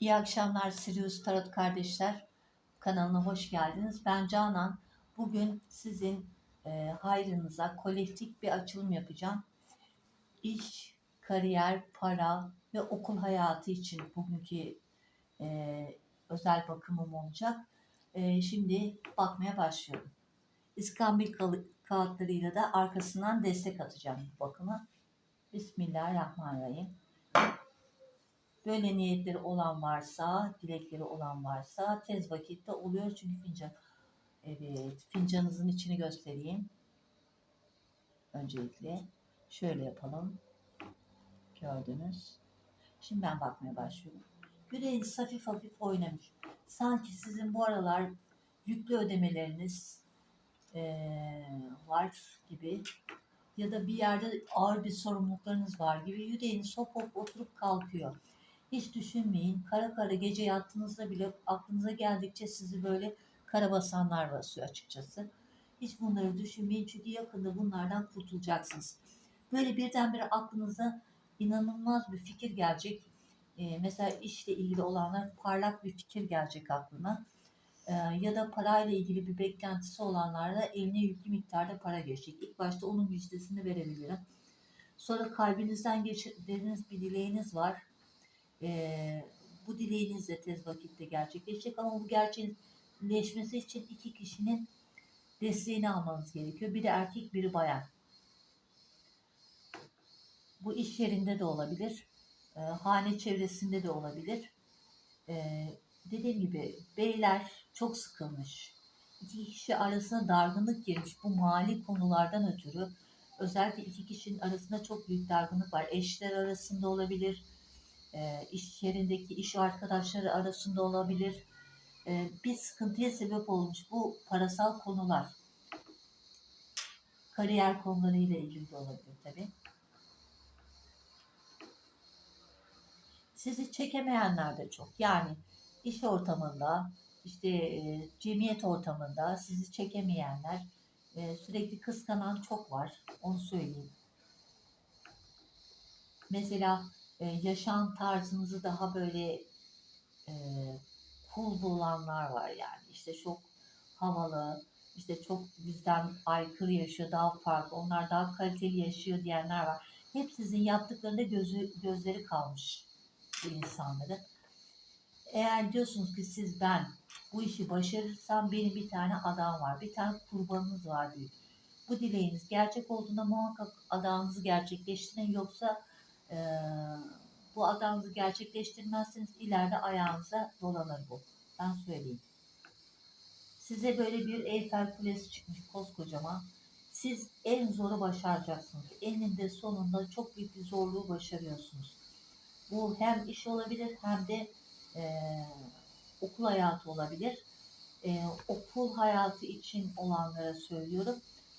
İyi akşamlar Sirius Tarot kardeşler. Kanalına hoş geldiniz. Ben Canan. Bugün sizin e, hayrınıza kolektif bir açılım yapacağım. İş, kariyer, para ve okul hayatı için bugünkü e, özel bakımım olacak. E, şimdi bakmaya başlıyorum. İskambil kağıtlarıyla da arkasından destek atacağım bu bakıma. Bismillahirrahmanirrahim. Böyle niyetleri olan varsa, dilekleri olan varsa tez vakitte oluyor çünkü fincan. Evet, fincanınızın içini göstereyim. Öncelikle şöyle yapalım. Gördünüz. Şimdi ben bakmaya başlıyorum. Yüreğiniz hafif hafif oynamış. Sanki sizin bu aralar yüklü ödemeleriniz eee, var gibi ya da bir yerde ağır bir sorumluluklarınız var gibi yüreğiniz hop hop oturup kalkıyor. Hiç düşünmeyin. Kara kara gece yattığınızda bile aklınıza geldikçe sizi böyle karabasanlar basıyor açıkçası. Hiç bunları düşünmeyin çünkü yakında bunlardan kurtulacaksınız. Böyle birdenbire aklınıza inanılmaz bir fikir gelecek. Ee, mesela işle ilgili olanlar parlak bir fikir gelecek aklına. Ee, ya da parayla ilgili bir beklentisi olanlarda eline yüklü miktarda para geçecek. İlk başta onun müjdesini verebilirim. Sonra kalbinizden geçirdiğiniz bir dileğiniz var. Ee, bu dileğiniz de tez vakitte gerçekleşecek ama bu gerçekleşmesi için iki kişinin desteğini almanız gerekiyor. Biri erkek, biri bayan. Bu iş yerinde de olabilir, e, hane çevresinde de olabilir. E, dediğim gibi beyler çok sıkılmış. İki kişi arasında dargınlık girmiş bu mali konulardan ötürü. Özellikle iki kişinin arasında çok büyük dargınlık var. Eşler arasında olabilir, e, iş yerindeki iş arkadaşları arasında olabilir. E, bir sıkıntıya sebep olmuş bu parasal konular. Kariyer konularıyla ilgili de olabilir tabii. Sizi çekemeyenler de çok. Yani iş ortamında, işte e, cemiyet ortamında sizi çekemeyenler, e, sürekli kıskanan çok var. Onu söyleyeyim. Mesela e, yaşam tarzınızı daha böyle e, cool bulanlar var yani. İşte çok havalı, işte çok bizden aykırı yaşıyor, daha farklı, onlar daha kaliteli yaşıyor diyenler var. Hep sizin yaptıklarında gözü, gözleri kalmış bu insanların. Eğer diyorsunuz ki siz ben bu işi başarırsam benim bir tane adam var, bir tane kurbanınız var diyor. Bu dileğiniz gerçek olduğunda muhakkak adağınızı gerçekleştirin yoksa eee, bu adağınızı gerçekleştirmezseniz ileride ayağınıza dolanır bu. Ben söyleyeyim. Size böyle bir Eyfel Kulesi çıkmış koskocaman. Siz en zoru başaracaksınız. Eninde sonunda çok büyük bir zorluğu başarıyorsunuz. Bu hem iş olabilir hem de eee, okul hayatı olabilir. Eee, okul hayatı için olanlara söylüyorum.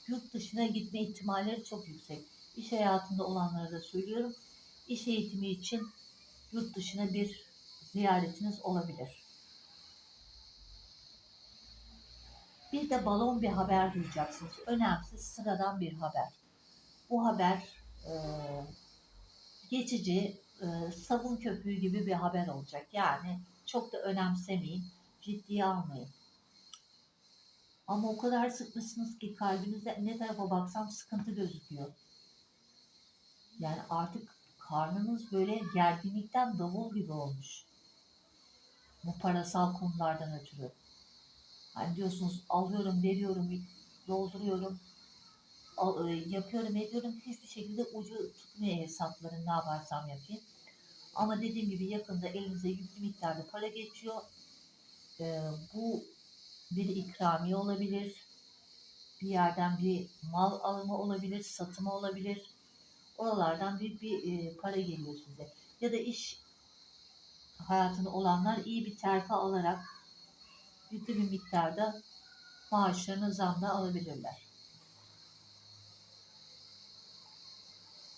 Yurt dışına gitme ihtimalleri çok yüksek. İş hayatında olanlara da söylüyorum. İş eğitimi için yurt dışına bir ziyaretiniz olabilir. Bir de balon bir haber duyacaksınız. Önemsiz, sıradan bir haber. Bu haber eee, geçici, eee, sabun köpüğü gibi bir haber olacak. Yani çok da önemsemeyin, ciddiye almayın. Ama o kadar sıkmışsınız ki kalbinizde ne tarafa baksam sıkıntı gözüküyor. Yani artık karnınız böyle gerginlikten davul gibi olmuş. Bu parasal konulardan ötürü. Hani diyorsunuz alıyorum, veriyorum, dolduruyorum, e, yapıyorum, ediyorum. Hiçbir şekilde ucu tutmuyor hesapların ne yaparsam yapayım. Ama dediğim gibi yakında elinize yüklü miktarda para geçiyor. Ee, bu bir ikramiye olabilir. Bir yerden bir mal alımı olabilir, satımı olabilir. Oralardan büyük bir e, para geliyor size. Ya da iş hayatında olanlar iyi bir terfi alarak yüklü bir miktarda maaşlarını zamla alabilirler.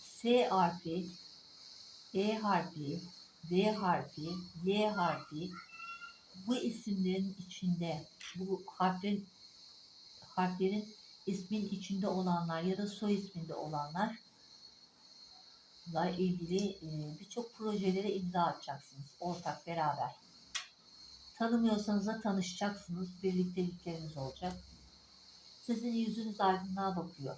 S harfi, E harfi, D harfi, Y harfi bu isimlerin içinde bu harflerin harflerin ismin içinde olanlar ya da soy isminde olanlar ilgili e, birçok projelere imza atacaksınız. Ortak beraber. Tanımıyorsanız da tanışacaksınız. Birliktelikleriniz olacak. Sizin yüzünüz aydınlığa bakıyor.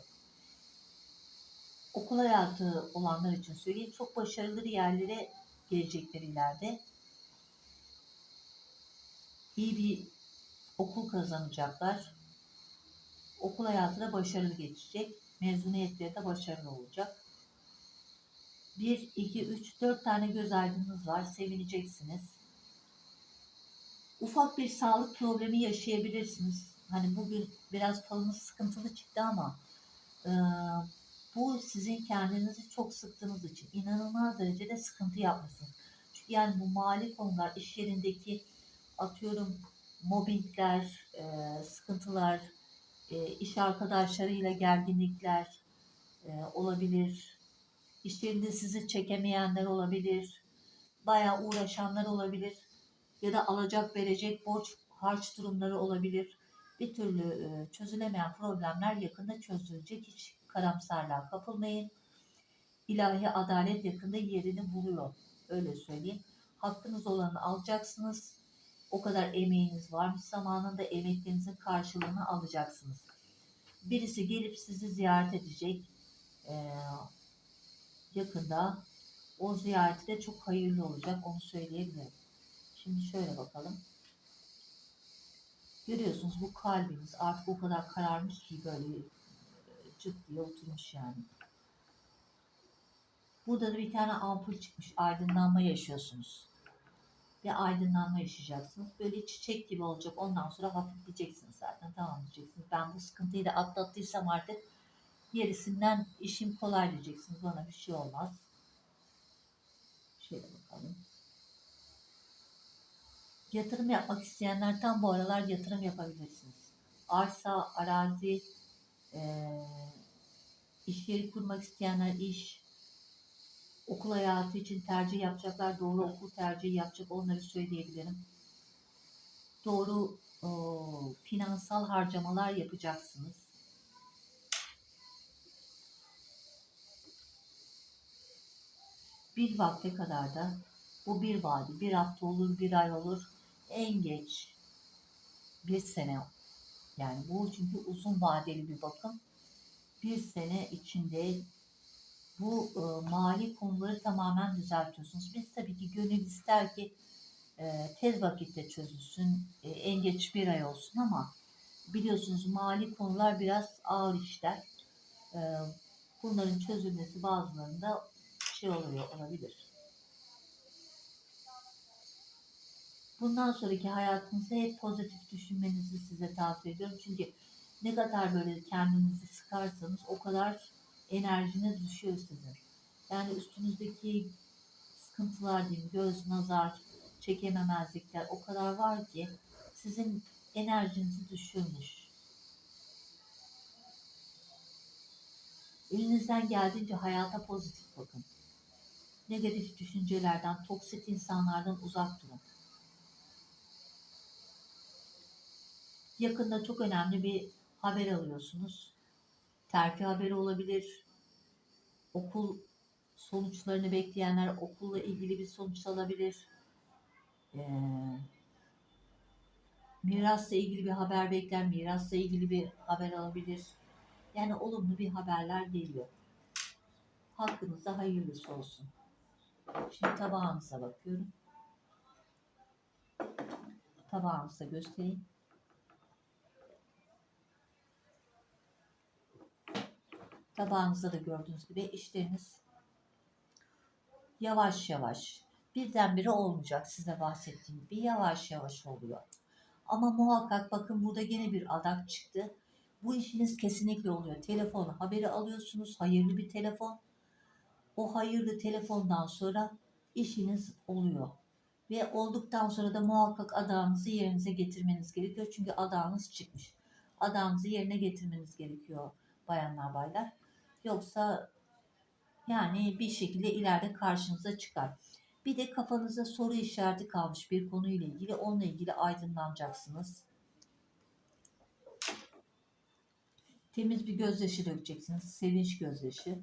Okul hayatı olanlar için söyleyeyim. Çok başarılı yerlere gelecekler ileride. İyi bir okul kazanacaklar. Okul hayatı da başarılı geçecek. Mezuniyetleri de başarılı olacak. 1, 2, 3, 4 tane göz aydınınız var. Sevineceksiniz. Ufak bir sağlık problemi yaşayabilirsiniz. Hani bugün biraz falınız sıkıntılı çıktı ama e, bu sizin kendinizi çok sıktığınız için inanılmaz derecede sıkıntı yapmışsınız. Çünkü yani bu mali konular, iş yerindeki atıyorum mobbingler, e, sıkıntılar, e, iş arkadaşlarıyla gerginlikler e, olabilir. İş yerinde sizi çekemeyenler olabilir. Bayağı uğraşanlar olabilir. Ya da alacak verecek borç harç durumları olabilir. Bir türlü e, çözülemeyen problemler yakında çözülecek. Hiç karamsarlığa kapılmayın. İlahi adalet yakında yerini buluyor. Öyle söyleyeyim. Hakkınız olanı alacaksınız. O kadar emeğiniz varmış. Zamanında emeklerinizin karşılığını alacaksınız. Birisi gelip sizi ziyaret edecek. Ee, yakında o ziyareti de çok hayırlı olacak. Onu söyleyebilirim. Şimdi şöyle bakalım. Görüyorsunuz bu kalbiniz artık o kadar kararmış ki böyle cık diye oturmuş yani. Burada da bir tane ampul çıkmış. Aydınlanma yaşıyorsunuz. Bir aydınlanma yaşayacaksınız. Böyle çiçek gibi olacak. Ondan sonra hafifleyeceksiniz zaten. Tamam diyeceksiniz. Ben bu sıkıntıyı da atlattıysam artık gerisinden işim kolay diyeceksiniz. Bana bir şey olmaz. Şöyle bakalım. Yatırım yapmak isteyenler tam bu aralar yatırım yapabilirsiniz. Arsa, arazi, eee iş yeri kurmak isteyenler iş, okul hayatı için tercih yapacaklar, doğru okul tercihi yapacak onları söyleyebilirim. Doğru o, finansal harcamalar yapacaksınız. Bir vakte kadar da bu bir vade, bir hafta olur, bir ay olur, en geç bir sene. Yani bu çünkü uzun vadeli bir bakım. Bir sene içinde bu e, mali konuları tamamen düzeltiyorsunuz. Biz tabii ki gönül ister ki e, tez vakitte çözülsün, e, en geç bir ay olsun ama biliyorsunuz mali konular biraz ağır işler. E, bunların çözülmesi bazılarında şey oluyor olabilir. Bundan sonraki hayatınızda hep pozitif düşünmenizi size tavsiye ediyorum. Çünkü ne kadar böyle kendinizi sıkarsanız o kadar enerjiniz düşüyor sizin. Yani üstünüzdeki sıkıntılar diyeyim, göz, nazar, çekememezlikler o kadar var ki sizin enerjinizi düşürmüş. Elinizden geldiğince hayata pozitif bakın. Negatif düşüncelerden, toksit insanlardan uzak durun. Yakında çok önemli bir haber alıyorsunuz. Terfi haberi olabilir. Okul sonuçlarını bekleyenler okulla ilgili bir sonuç alabilir. Ee, mirasla ilgili bir haber bekler, mirasla ilgili bir haber alabilir. Yani olumlu bir haberler geliyor. Hakkınızda hayırlısı olsun. Şimdi tabağınıza bakıyorum. Tabağınıza göstereyim. Tabağınızda da gördüğünüz gibi işleriniz yavaş yavaş birdenbire olmayacak size bahsettiğim gibi yavaş yavaş oluyor. Ama muhakkak bakın burada yine bir adak çıktı. Bu işiniz kesinlikle oluyor. Telefon haberi alıyorsunuz. Hayırlı bir telefon. O hayırlı telefondan sonra işiniz oluyor. Ve olduktan sonra da muhakkak adağınızı yerinize getirmeniz gerekiyor. Çünkü adağınız çıkmış. Adağınızı yerine getirmeniz gerekiyor bayanlar baylar. Yoksa yani bir şekilde ileride karşınıza çıkar. Bir de kafanızda soru işareti kalmış bir konuyla ilgili onunla ilgili aydınlanacaksınız. Temiz bir gözyaşı dökeceksiniz. Sevinç gözyaşı.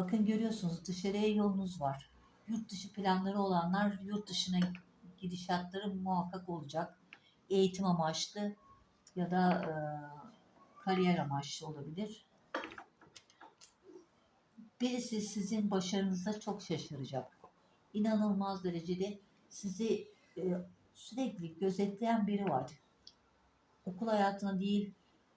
Bakın görüyorsunuz dışarıya yolunuz var. Yurt dışı planları olanlar yurt dışına gidişatları muhakkak olacak. Eğitim amaçlı ya da e, kariyer amaçlı olabilir. Birisi sizin başarınıza çok şaşıracak. İnanılmaz derecede sizi e, sürekli gözetleyen biri var. Okul hayatında değil,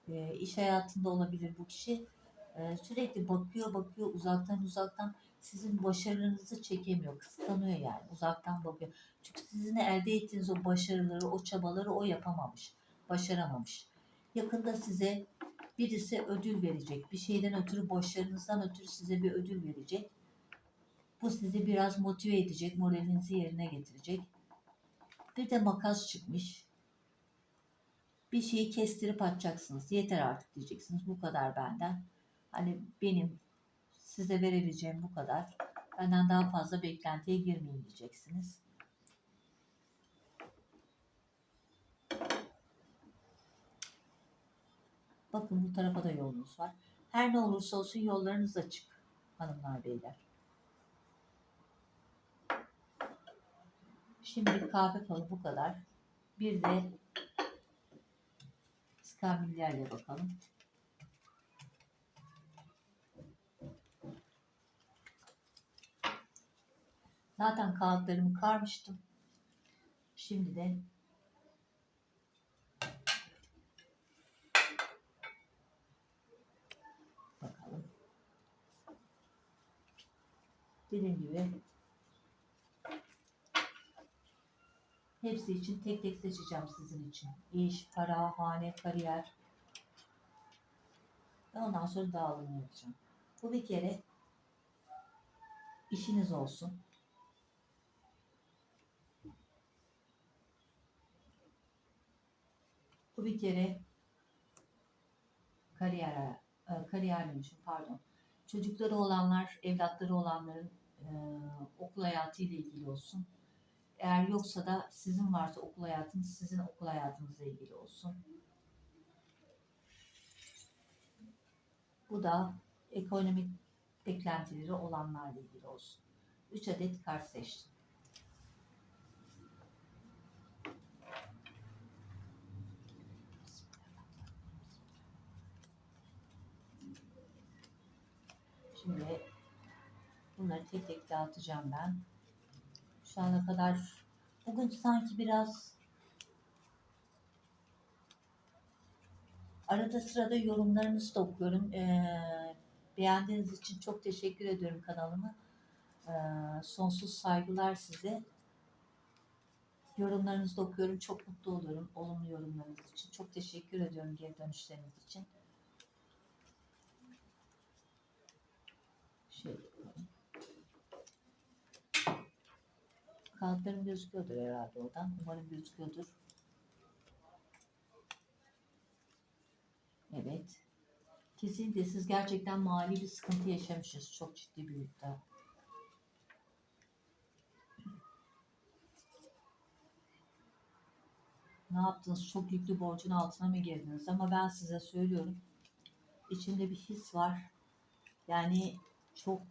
e, iş hayatında olabilir bu kişi. E, sürekli bakıyor, bakıyor uzaktan uzaktan sizin başarınızı çekemiyor, kıskanıyor yani uzaktan bakıyor. Çünkü sizin elde ettiğiniz o başarıları, o çabaları o yapamamış, başaramamış. Yakında size birisi ödül verecek. Bir şeyden ötürü, başarınızdan ötürü size bir ödül verecek. Bu sizi biraz motive edecek, moralinizi yerine getirecek. Bir de makas çıkmış. Bir şeyi kestirip atacaksınız. Yeter artık diyeceksiniz. Bu kadar benden. Hani benim size verebileceğim bu kadar. Benden daha fazla beklentiye girmeyin diyeceksiniz. Bakın bu tarafa da yolunuz var. Her ne olursa olsun yollarınız açık hanımlar beyler. Şimdi kahve falı bu kadar. Bir de iskambillerle bakalım. Zaten kağıtlarımı karmıştım. Şimdi de bakalım. Dediğim gibi hepsi için tek tek seçeceğim sizin için. İş, para, hane, kariyer. Ondan sonra dağılımı yapacağım. Bu bir kere işiniz olsun. Bu bir kere kariyer, e, kariyer demişim pardon. Çocukları olanlar, evlatları olanların e, okul hayatı ile ilgili olsun. Eğer yoksa da sizin varsa okul hayatınız, sizin okul hayatınızla ilgili olsun. Bu da ekonomik beklentileri olanlarla ilgili olsun. 3 adet kart seçtim. Şimdi bunları tek tek dağıtacağım ben. Şu ana kadar bugün sanki biraz arada sırada yorumlarınızı da okuyorum. Ee, beğendiğiniz için çok teşekkür ediyorum kanalımı. Ee, sonsuz saygılar size. Yorumlarınızı da okuyorum. Çok mutlu oluyorum. Olumlu yorumlarınız için. Çok teşekkür ediyorum geri dönüşleriniz için. Yapalım. Kağıtlarım gözüküyordur herhalde oradan. Umarım gözüküyordur. Evet. Kesinlikle siz gerçekten mali bir sıkıntı yaşamışsınız. Çok ciddi bir miktar. Ne yaptınız? Çok yüklü borcun altına mı girdiniz? Ama ben size söylüyorum. İçinde bir his var. Yani çok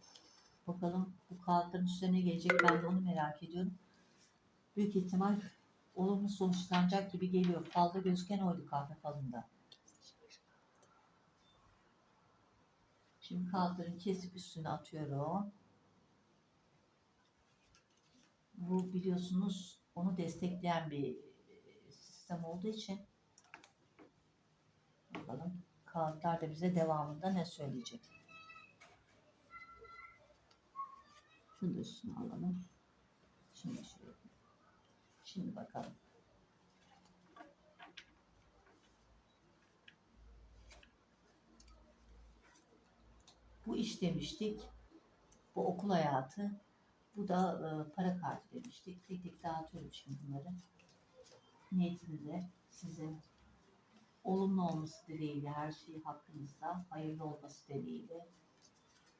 bakalım bu kağıtların üstüne gelecek. Ben de onu merak ediyorum. Büyük ihtimal olumlu sonuçlanacak gibi geliyor. Falda gözüken oydu kahve falında. Şimdi kağıtları kesip üstüne atıyorum. Bu biliyorsunuz onu destekleyen bir sistem olduğu için bakalım kağıtlar da bize devamında ne söyleyecek. Şunu da üstüne alalım. Şimdi şöyle. Şimdi bakalım. Bu iş demiştik. Bu okul hayatı. Bu da e, para kartı demiştik. Tek tek dağıtıyorum şimdi bunları. Niyetinize sizin olumlu olması dileğiyle her şey hakkınızda hayırlı olması dileğiyle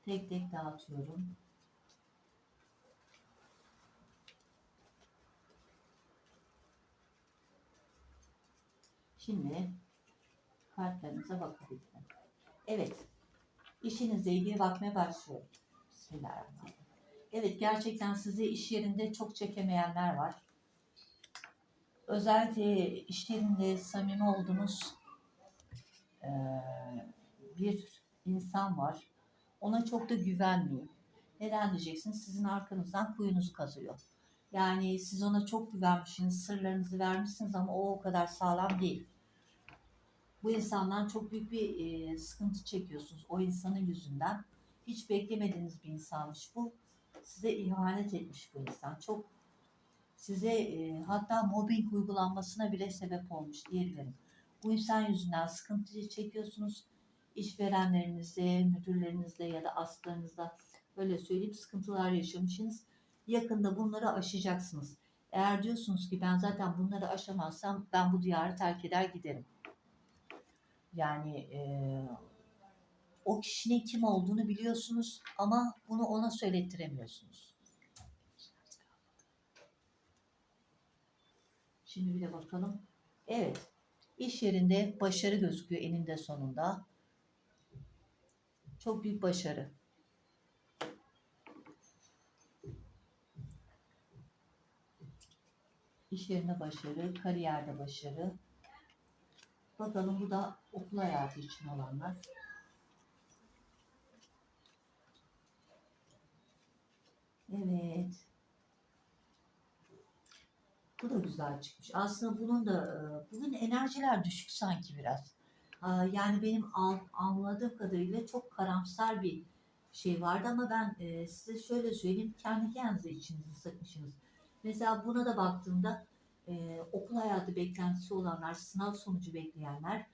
tek tek dağıtıyorum. Şimdi kartlarınıza bakabilirim. Evet. İşinizle ilgili bakmaya başlıyorum. Bismillahirrahmanirrahim. Evet gerçekten sizi iş yerinde çok çekemeyenler var. Özellikle işlerinde samimi olduğunuz eee, bir insan var. Ona çok da güvenmiyor. Neden diyeceksiniz? Sizin arkanızdan kuyunuz kazıyor. Yani siz ona çok güvenmişsiniz, sırlarınızı vermişsiniz ama o o kadar sağlam değil. Bu insandan çok büyük bir eee, sıkıntı çekiyorsunuz o insanın yüzünden. Hiç beklemediğiniz bir insanmış bu. Size ihanet etmiş bu insan. Çok size e, hatta mobbing uygulanmasına bile sebep olmuş diyebilirim. Bu insan yüzünden sıkıntı çekiyorsunuz. İşverenlerinizle, müdürlerinizle ya da aslarınızla böyle söyleyeyim sıkıntılar yaşamışsınız. Yakında bunları aşacaksınız. Eğer diyorsunuz ki ben zaten bunları aşamazsam ben bu diyarı terk eder giderim. Yani e, o kişinin kim olduğunu biliyorsunuz ama bunu ona söylettiremiyorsunuz. Şimdi bir de bakalım. Evet. İş yerinde başarı gözüküyor eninde sonunda. Çok büyük başarı. İş yerinde başarı, kariyerde başarı. Bakalım bu da okul hayatı için olanlar. Evet. Bu da güzel çıkmış. Aslında bunun da e, bugün enerjiler düşük sanki biraz. Aa, Yani benim anladığım kadarıyla çok karamsar bir şey vardı ama ben e, size şöyle söyleyeyim. Kendi kendinize içinizi sıkmışsınız. Mesela buna da baktığımda e, okul hayatı beklentisi olanlar, sınav sonucu bekleyenler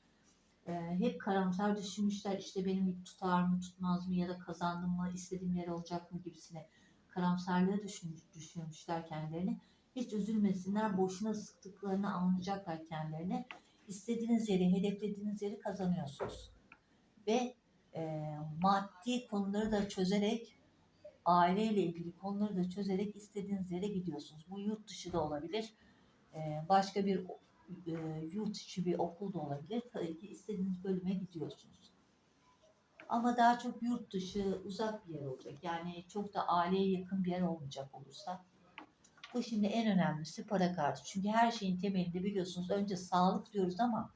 e, hep karamsar düşünmüşler. İşte benim tutar mı tutmaz mı ya da kazandım mı istediğim yer olacak mı gibisine karamsarlığı düşünmüş, düşünmüşler kendilerini. Hiç üzülmesinler, boşuna sıktıklarını anlayacaklar kendilerine. İstediğiniz yeri, hedeflediğiniz yeri kazanıyorsunuz. Ve e, maddi konuları da çözerek, aileyle ilgili konuları da çözerek istediğiniz yere gidiyorsunuz. Bu yurt dışı da olabilir, başka bir e, yurt içi bir okul da olabilir. Tabii ki istediğiniz bölüme gidiyorsunuz. Ama daha çok yurt dışı, uzak bir yer olacak. Yani çok da aileye yakın bir yer olmayacak olursa. Bu şimdi en önemlisi para kartı. Çünkü her şeyin temelinde biliyorsunuz önce sağlık diyoruz ama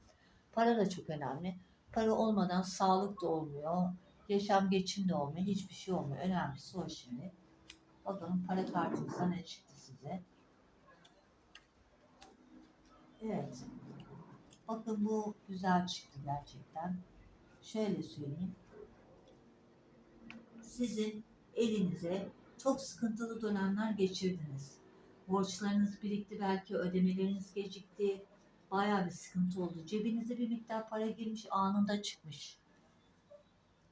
para da çok önemli. Para olmadan sağlık da olmuyor. Yaşam geçim de olmuyor. Hiçbir şey olmuyor. Önemlisi o şimdi. Bakalım para kartınızda ne çıktı size. Evet. Bakın bu güzel çıktı gerçekten. Şöyle söyleyeyim. Sizin elinize çok sıkıntılı dönemler geçirdiniz. Borçlarınız birikti belki ödemeleriniz gecikti. Bayağı bir sıkıntı oldu. Cebinize bir miktar para girmiş anında çıkmış.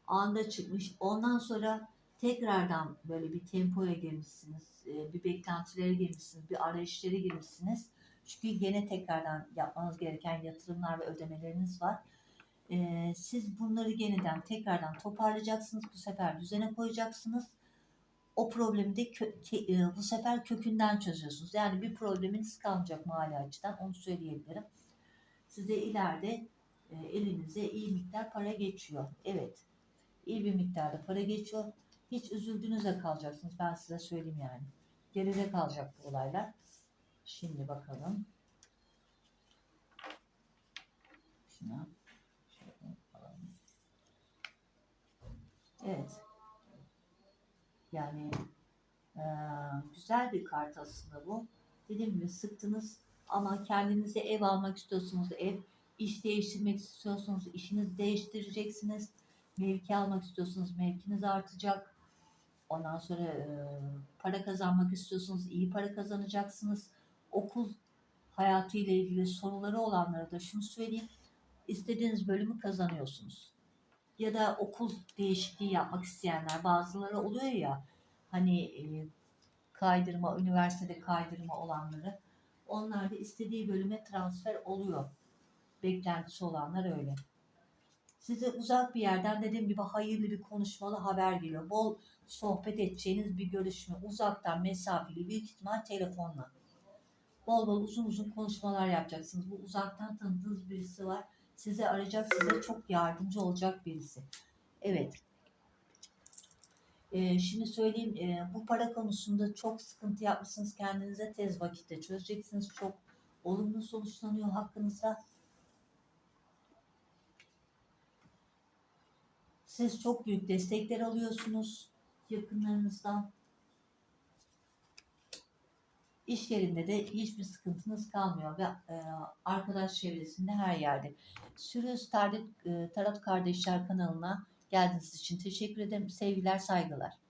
Anında çıkmış. Ondan sonra tekrardan böyle bir tempoya girmişsiniz. e, Bir beklentilere girmişsiniz. Bir arayışlara girmişsiniz. Çünkü gene tekrardan yapmanız gereken yatırımlar ve ödemeleriniz var. Ee, siz bunları yeniden tekrardan toparlayacaksınız. Bu sefer düzene koyacaksınız. O problemi de kö- ke- e, bu sefer kökünden çözüyorsunuz. Yani bir probleminiz kalmayacak mali açıdan onu söyleyebilirim. Size ileride e, elinize iyi miktar para geçiyor. Evet. iyi bir miktarda para geçiyor. Hiç üzüldüğünüzde kalacaksınız. Ben size söyleyeyim yani. Geride kalacak bu olaylar. Şimdi bakalım. Şuna şöyle alalım. Evet. Yani eee, güzel bir kart aslında bu. Dediğim gibi sıktınız ama kendinize ev almak istiyorsunuz. Ev, iş değiştirmek istiyorsunuz. işinizi değiştireceksiniz. Mevki almak istiyorsunuz. Mevkiniz artacak. Ondan sonra eee, para kazanmak istiyorsunuz. iyi para kazanacaksınız. Okul hayatı ile ilgili soruları olanlara da şunu söyleyeyim. İstediğiniz bölümü kazanıyorsunuz. Ya da okul değişikliği yapmak isteyenler bazıları oluyor ya hani e, kaydırma, üniversitede kaydırma olanları onlar da istediği bölüme transfer oluyor. Beklentisi olanlar öyle. Size uzak bir yerden dediğim gibi hayırlı bir konuşmalı haber geliyor. Bol sohbet edeceğiniz bir görüşme. Uzaktan mesafeli büyük ihtimal telefonla. Bol bol uzun uzun konuşmalar yapacaksınız. Bu uzaktan tanıdığınız birisi var. Size arayacak, size çok yardımcı olacak birisi. Evet. Ee, şimdi söyleyeyim e, bu para konusunda çok sıkıntı yapmışsınız kendinize tez vakitte çözeceksiniz. Çok olumlu sonuçlanıyor hakkınızda. Siz çok büyük destekler alıyorsunuz yakınlarınızdan. İş yerinde de hiçbir sıkıntınız kalmıyor ve e, arkadaş çevresinde her yerde. Sürüz Tarot, e, Tarot Kardeşler kanalına geldiğiniz için teşekkür ederim. Sevgiler, saygılar.